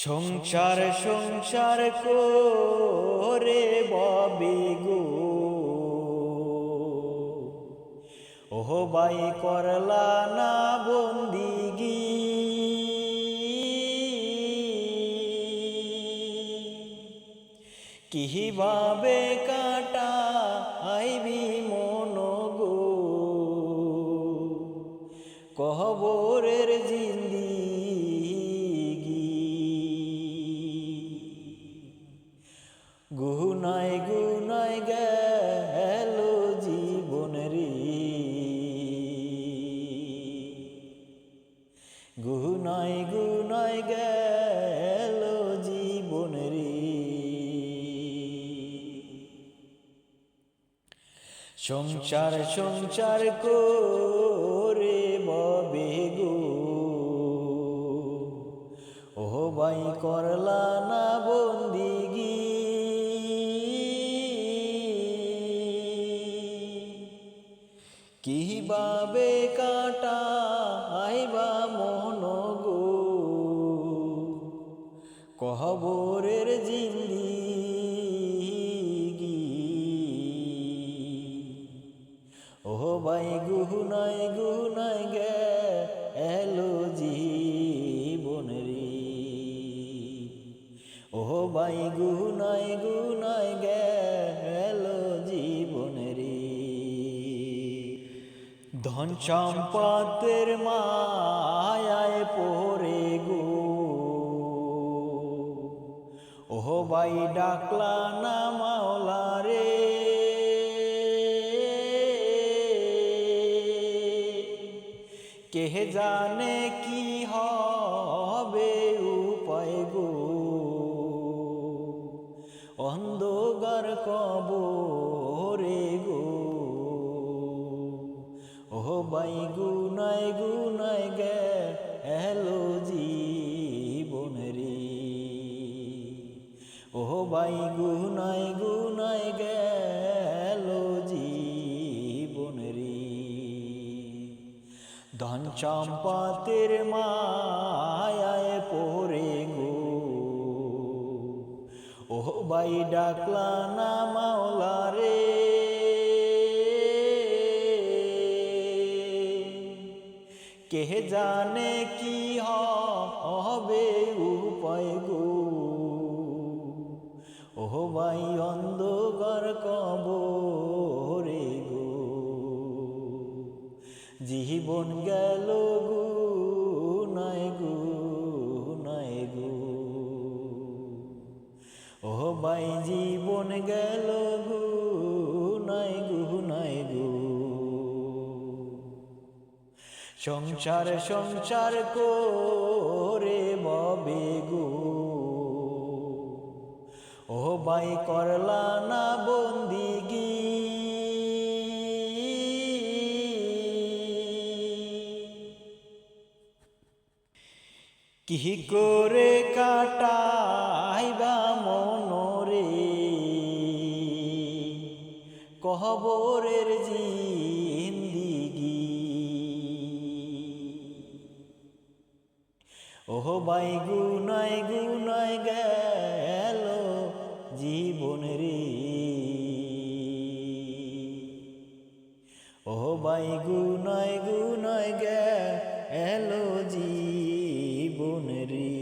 সংসার সংসার করে ববে গো। ওহ বাই করলা না বন্দিগি কীভাবে কাটা আইবি মন গো। কহবরের জিন্দিগি সংসার সংসার করে ববে গো। ও বাই করলা না বন্দিগি কীভাবে কাটা আইবা মন গো? কহবরের জিন্দিগি ও বাই গুহুনায় গুহুনায় গে এলো জীবন রে ও বাই গুহুনায় গুনায় গে এলো জীবন রে ধন সম্পদের মায়ায় পড়ে গো। ওহ বাই ডাকলা না মাওলা রে কে জানে কি হবে উপায় গো? অন্ধকার কবরে গো? ওহ বাই গুনায় গুনায় গে এলো জীবন রে। ওহ বাই গুনায় গুনায় গেল ধন সম্পদের মায়ায় পড়ে গো। ওহ বাই ডাকলা না মাওলা রে। কে জানে কি হবে উপায় গো। ওহ ভাই অন্ধকার জীবন গেল গু, নাই গো নাই গো। ওহ ভাই, জীবন গেল গো, নাই গো নাই গো। সংসার সংসার করে ববে গো। ও বাই করলা না বন্দিগি কি করে কাটাইবা মনরে? কহবরের জিন্দিগি। ওহ বাই গুনায় গুনায় গেল জীবন রে। ওহ বাই গুনায় গুনায় গেল জীবন রে